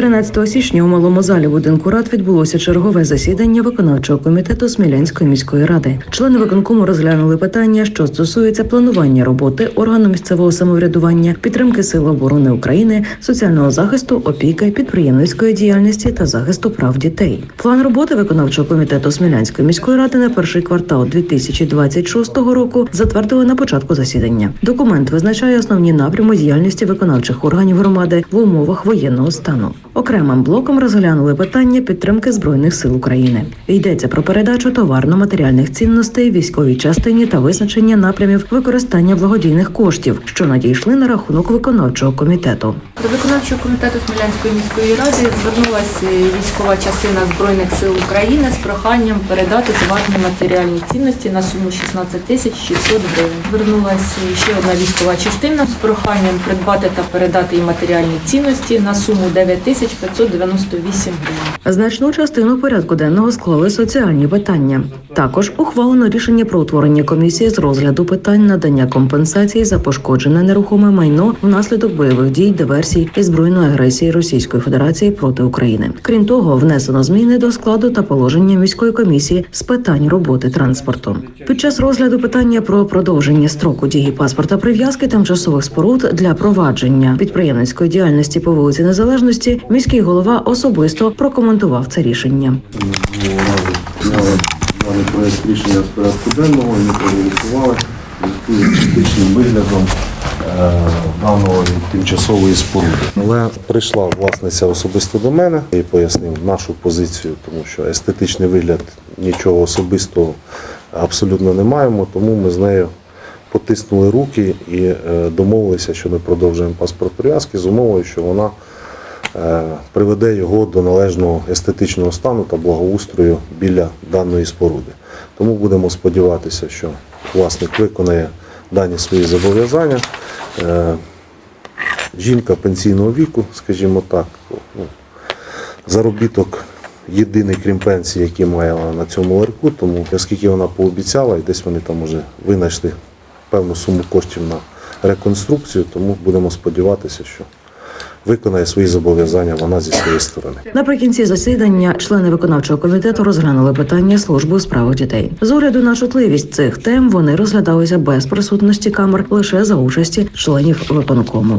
13 січня у малому залі будинку рад відбулося чергове засідання виконавчого комітету Смілянської міської ради. Члени виконкому розглянули питання, що стосується планування роботи органу місцевого самоврядування, підтримки сил оборони України, соціального захисту, опіки, підприємницької діяльності та захисту прав дітей. План роботи виконавчого комітету Смілянської міської ради на перший квартал 2026 року затвердили на початку засідання. Документ визначає основні напрями діяльності виконавчих органів громади в умовах воєнного стану. Окремим блоком розглянули питання підтримки збройних сил України. Йдеться про передачу товарно-матеріальних цінностей військовій частині та визначення напрямів використання благодійних коштів, що надійшли на рахунок виконавчого комітету. До виконавчого комітету Смілянської міської ради звернулася військова частина Збройних сил України з проханням передати товарні матеріальні цінності на суму 16 тисяч 600 гривень. Звернулася ще одна військова частина з проханням придбати та передати їй матеріальні цінності на суму 9 тисяч 598 гривень. Значну частину порядку денного склали соціальні питання. Також ухвалено рішення про утворення комісії з розгляду питань надання компенсації за пошкоджене нерухоме майно внаслідок бойових дій, диверсій і збройної агресії Російської Федерації проти України. Крім того, внесено зміни до складу та положення міської комісії з питань роботи транспорту. Під час розгляду питання про продовження строку дії паспорта прив'язки тимчасових споруд для провадження підприємницької діяльності по вулиці Незалежності міський голова особисто прокоментував це рішення. Даний проєкт рішення з порядку денного і ми проголосували з фактичним виглядом е, даної тимчасової споруди. Але прийшла власниця особисто до мене і пояснив нашу позицію, тому що естетичний вигляд нічого особистого абсолютно не маємо, тому ми з нею потиснули руки і е, домовилися, що ми продовжуємо паспорт прив'язки з умовою, що вона приведе його до належного естетичного стану та благоустрою біля даної споруди. Тому будемо сподіватися, що власник виконає дані свої зобов'язання. Е, Жінка пенсійного віку, скажімо так, ну, заробіток єдиний, крім пенсії, який має вона на цьому ларьку, тому оскільки вона пообіцяла, і десь вони там вже винайшли певну суму коштів на реконструкцію, тому будемо сподіватися, що виконає свої зобов'язання вона зі своєї сторони. Наприкінці засідання члени виконавчого комітету розглянули питання служби у справах дітей. З огляду на чутливість цих тем вони розглядалися без присутності камер лише за участі членів виконкому.